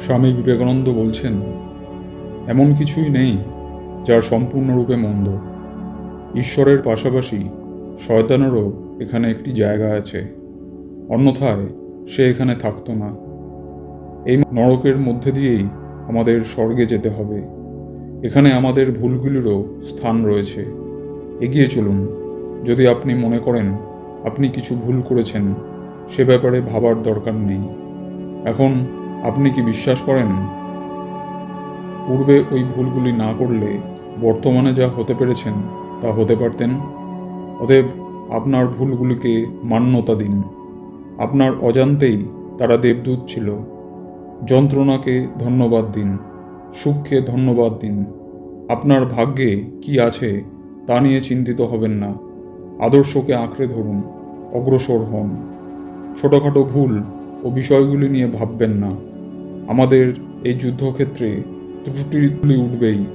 স্বামী বিবেকানন্দ বলছেন, এমন কিছুই নেই যার সম্পূর্ণরূপে মন্দ। ঈশ্বরের পাশাপাশি শয়তানেরও এখানে একটি জায়গা আছে। অন্যথায় সে এখানে থাকতো না। এই নরকের মধ্যে দিয়েই আমাদের স্বর্গে যেতে হবে। এখানে আমাদের ভুলগুলিরও স্থান রয়েছে। এগিয়ে চলুন। যদি আপনি মনে করেন আপনি কিছু ভুল করেছেন, সে ব্যাপারে ভাবার দরকার নেই। এখন আপনি কি বিশ্বাস করেন? পূর্বে ওই ভুলগুলি না করলে বর্তমানে যা হতে পেরেছেন, তা হতে পারতেন। অতএব আপনার ভুলগুলিকে মান্যতা দিন। আপনার অজান্তেই তারা দেবদূত ছিল। যন্ত্রণাকে ধন্যবাদ দিন, সুখকে ধন্যবাদ দিন। আপনার ভাগ্যে কি আছে, তা নিয়ে চিন্তিত হবেন না। আদর্শকে আঁকড়ে ধরুন, অগ্রসর হন। ছোটোখাটো ভুল ও বিষয়গুলি নিয়ে ভাববেন না। আমাদের এই যুদ্ধক্ষেত্রে ত্রুটি ত্রুটিগুলি উঠবেই।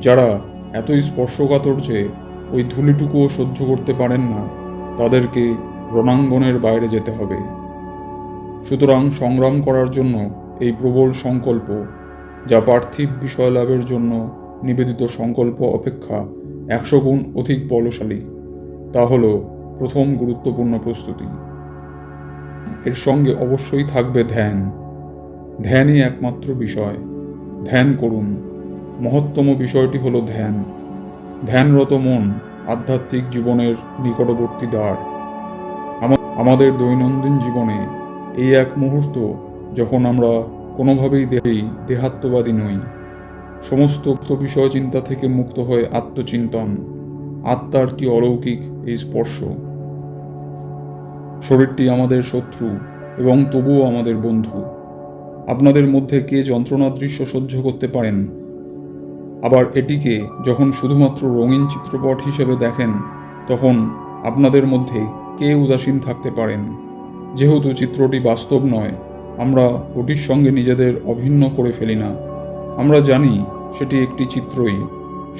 যারা এতই স্পর্শকাতর যে ওই ধুলিটুকুও সহ্য করতে পারেন না, তাদেরকে রণাঙ্গনের বাইরে যেতে হবে। সুতরাং সংগ্রাম করার জন্য এই প্রবল সংকল্প, যা পার্থিব বিষয় লাভের জন্য নিবেদিত সংকল্প অপেক্ষা একশো গুণ অধিক বলশালী, তা হল প্রথম গুরুত্বপূর্ণ প্রস্তুতি। এর সঙ্গে অবশ্যই থাকবে ধ্যান। ধ্যানই একমাত্র বিষয়। ধ্যান করুন। মহত্তম বিষয়টি হল ধ্যান। ধ্যানরত মন আধ্যাত্মিক জীবনের নিকটবর্তী দ্বার। আমাদের দৈনন্দিন জীবনে এই এক মুহূর্ত যখন আমরা কোনোভাবেই দেহেই দেহাত্মবাদী নই। সমস্ত বিষয় চিন্তা থেকে মুক্ত হয়ে আত্মচিন্তন। আত্মার কি অলৌকিক এই স্পর্শ? শরীরটি আমাদের শত্রু এবং তবুও আমাদের বন্ধু। আপনাদের মধ্যে কে যন্ত্রণার দৃশ্য সহ্য করতে পারেন? আবার এটিকে যখন শুধুমাত্র রঙিন চিত্রপট হিসেবে দেখেন, তখন আপনাদের মধ্যে কে উদাসীন থাকতে পারেন? যেহেতু চিত্রটি বাস্তব নয়, আমরা ওটির সঙ্গে নিজেদের অভিন্ন করে ফেলি না। আমরা জানি সেটি একটি চিত্রই,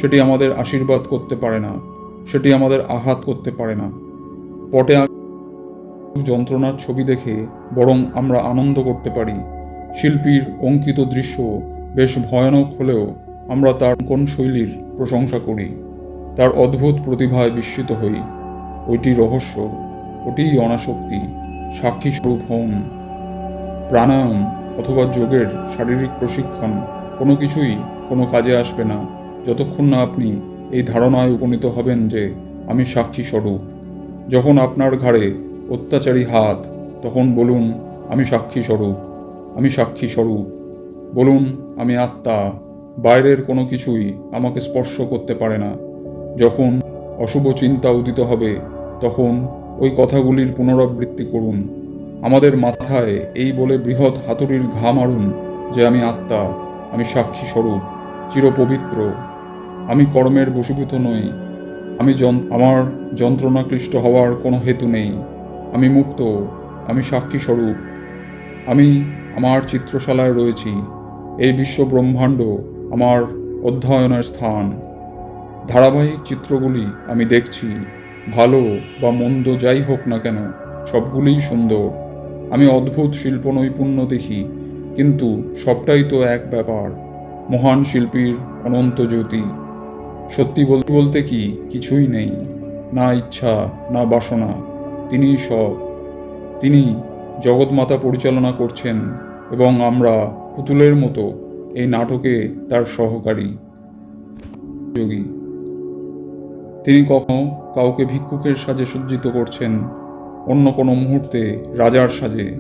সেটি আমাদের আশীর্বাদ করতে পারে না, সেটি আমাদের আঘাত করতে পারে না। পটে যন্ত্রণার ছবি দেখে বরং আমরা আনন্দ করতে পারি। শিল্পীর অঙ্কিত দৃশ্য বেশ ভয়ানক হলেও আমরা তার কোন শৈলীর প্রশংসা করি। তার অদ্ভুত প্রতিভায় বিস্মিত হই। ওইটি রহস্য, ওটিই অনাসক্তি, সাক্ষী স্বরূপ হন। প্রাণায়াম অথবা যোগের শারীরিক প্রশিক্ষণ কোনো কিছুই কোনো কাজে আসবে না। যতক্ষণ না আপনি এই ধারণায় উপনীত হবেন যে আমি সাক্ষী স্বরূপ। যখন আপনার ঘাড়ে অত্যাচারী হাত, তখন বলুন, আমি সাক্ষী স্বরূপ। আমি সাক্ষী স্বরূপ। বলুন, আমি আত্মা, বাইরের কোনো কিছুই আমাকে স্পর্শ করতে পারে না। যখন অশুভ চিন্তা উদিত হবে, তখন ওই কথাগুলির পুনরাবৃত্তি করুন। আমাদের মাথায় এই বলে বৃহৎ হাতুড়ির ঘা মারুন যে আমি আত্মা, আমি সাক্ষী স্বরূপ, চিরপবিত্র। আমি কর্মের বশীভূত নই। আমি আমার যন্ত্রণাক্লিষ্ট হওয়ার কোনো হেতু নেই। আমি মুক্ত, আমি সাক্ষী স্বরূপ। আমি আমার চিত্রশালায় রয়েছি। এই বিশ্ব ব্রহ্মাণ্ড আমার অধ্যয়নের স্থান। ধারাবাহিক চিত্রগুলি আমি দেখছি। ভালো বা মন্দ যাই হোক না কেন, সবগুলিই সুন্দর। আমি অদ্ভুত শিল্প নৈপুণ্য দেখি, কিন্তু সবটাই তো এক ব্যাপার। মহান শিল্পীর অনন্ত জ্যোতি। সত্যি বলতে বলতে কি কিছুই নেই। না ইচ্ছা, না বাসনা। তিনিই সব। তিনি জগৎমাতা পরিচালনা করছেন এবং আমরা পুতুলের মতো এই নাটকে তার সহকারী। যোগী। তিনি কখনো কাউকে ভিক্ষুকের সাজে সজ্জিত করছেন, অন্য কোনো মুহূর্তে রাজার সাজে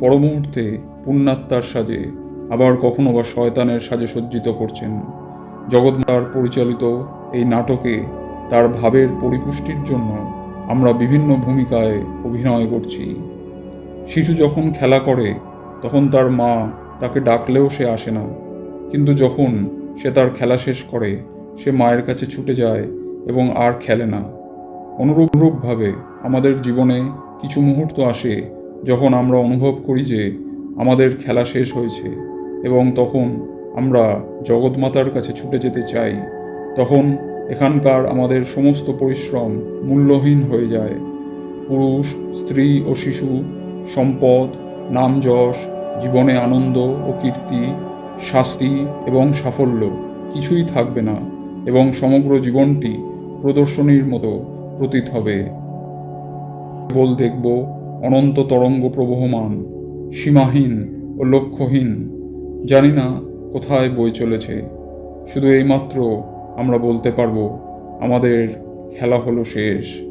পর মুহূর্তে পুণ্যাত্মার সাজে, আবার কখনো বা শয়তানের সাজে সজ্জিত করছেন। জগৎমাতার পরিচালিত এই নাটকে তার ভাবের পরিপুষ্টির জন্য আমরা বিভিন্ন ভূমিকায় অভিনয় করছি। শিশু যখন খেলা করে, তখন তার মা তাকে ডাকলেও সে আসে না। কিন্তু যখন সে তার খেলা শেষ করে, সে মায়ের কাছে ছুটে যায় এবং আর খেলে না। অনুরূপভাবে আমাদের জীবনে কিছু মুহূর্ত আসে যখন আমরা অনুভব করি যে আমাদের খেলা শেষ হয়েছে এবং তখন আমরা জগৎমাতার কাছে ছুটে যেতে চাই। তখন এখানকার আমাদের সমস্ত পরিশ্রম মূল্যহীন হয়ে যায়। পুরুষ, স্ত্রী ও শিশু সম্পদ, নাম যশ, জীবনে আনন্দ ও কীর্তি, শাস্তি এবং সাফল্য কিছুই থাকবে না এবং সমগ্র জীবনটি প্রদর্শনীর মতো প্রতীত হবে। কেবল দেখব অনন্ত তরঙ্গ প্রবহমান, সীমাহীন ও লক্ষ্যহীন, জানি না কোথায় বই চলেছে। শুধু এইমাত্র আমরা বলতে পারব, আমাদের খেলা হলো শেষ।